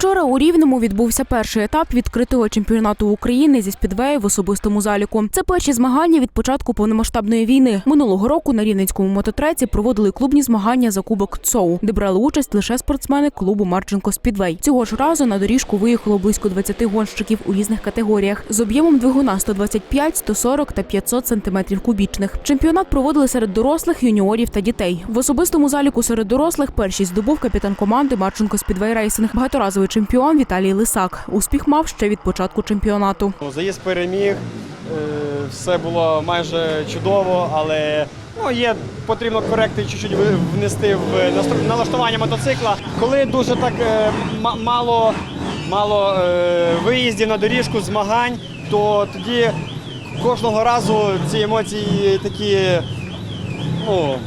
Вчора у Рівному відбувся перший етап відкритого чемпіонату України зі спідвею в особистому заліку. Це перші змагання від початку повномасштабної війни. Минулого року на рівненському мототреці проводили клубні змагання за кубок ЦОУ, де брали участь лише спортсмени клубу Марченко Спідвей. Цього ж разу на доріжку виїхало близько 20 гонщиків у різних категоріях з об'ємом двигуна 125, 140 та 500 сантиметрів кубічних. Чемпіонат проводили серед дорослих, юніорів та дітей. В особистому заліку серед дорослих першість здобув капітан команди Марченко Спідвей Рейсинг, багаторазовий чемпіон Віталій Лисак. Успіх мав ще від початку чемпіонату. Ну, Заїзд переміг, е, все було майже чудово, але ну, є, потрібно коректи чуть-чуть внести в налаштування мотоцикла. Коли дуже так е, мало, мало е, виїздів на доріжку, змагань, то тоді кожного разу ці емоції такі, ну,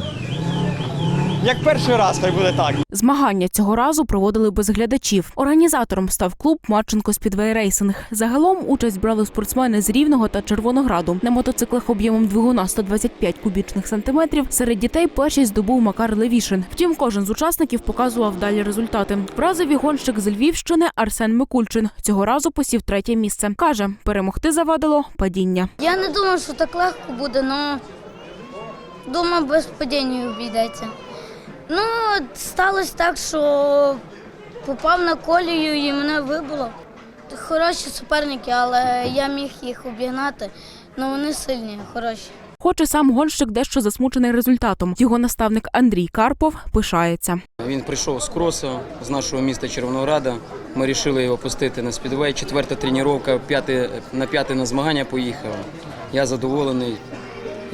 як перший раз, хай буде так. Змагання цього разу проводили без глядачів. Організатором став клуб Марченко Спідвей Рейсинг. Загалом участь брали спортсмени з Рівного та Червонограду. На мотоциклах об'ємом двигуна 125 кубічних сантиметрів. Серед дітей першість здобув Макар Левішин. Втім, кожен з учасників показував далі результати. Вразив гонщик з Львівщини Арсен Микульчин. Цього разу посів третє місце. каже, перемогти завадило падіння. Я не думав, що так легко буде, але думав, без падіння обійдеться. Ну, сталося так, що попав на колію і мене вибило. Хороші суперники, але я міг їх обігнати. Ну вони сильні, хороші. Хоч і сам гонщик дещо засмучений результатом. Його наставник Андрій Карпов пишається. Він прийшов з кросу з нашого міста Червонограда. Ми вирішили його пустити на спідвей. Четверта тренування, п'яте, на п'яте на змагання поїхав. Я задоволений.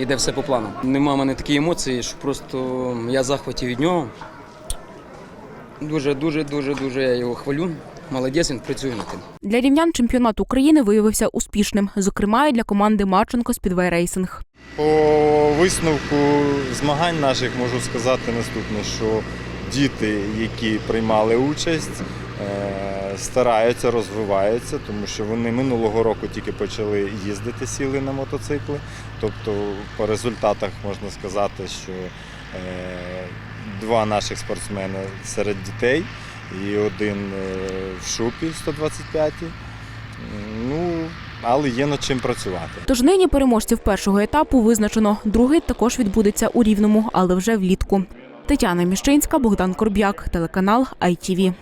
Іде все по плану. Нема в мене такі емоції, що просто я захваті від нього. Дуже, дуже, дуже, дуже я його хвалю. Молодець, він працює над тим. Для рівнян чемпіонат України виявився успішним, зокрема і для команди Марченко Спідвей Рейсинг. По висновку змагань наших можу сказати наступне, що діти, які приймали участь, е, стараються, розвиваються, тому що вони минулого року тільки почали їздити, сіли на мотоцикли. Тобто по результатах можна сказати, що е, два наших спортсмени серед дітей і один е, в шупі 125-й. Ну, але є над чим працювати. Тож нині переможців першого етапу визначено. Другий також відбудеться у Рівному, але вже влітку. Тетяна Міщинська, Богдан Корб'як, телеканал ITV.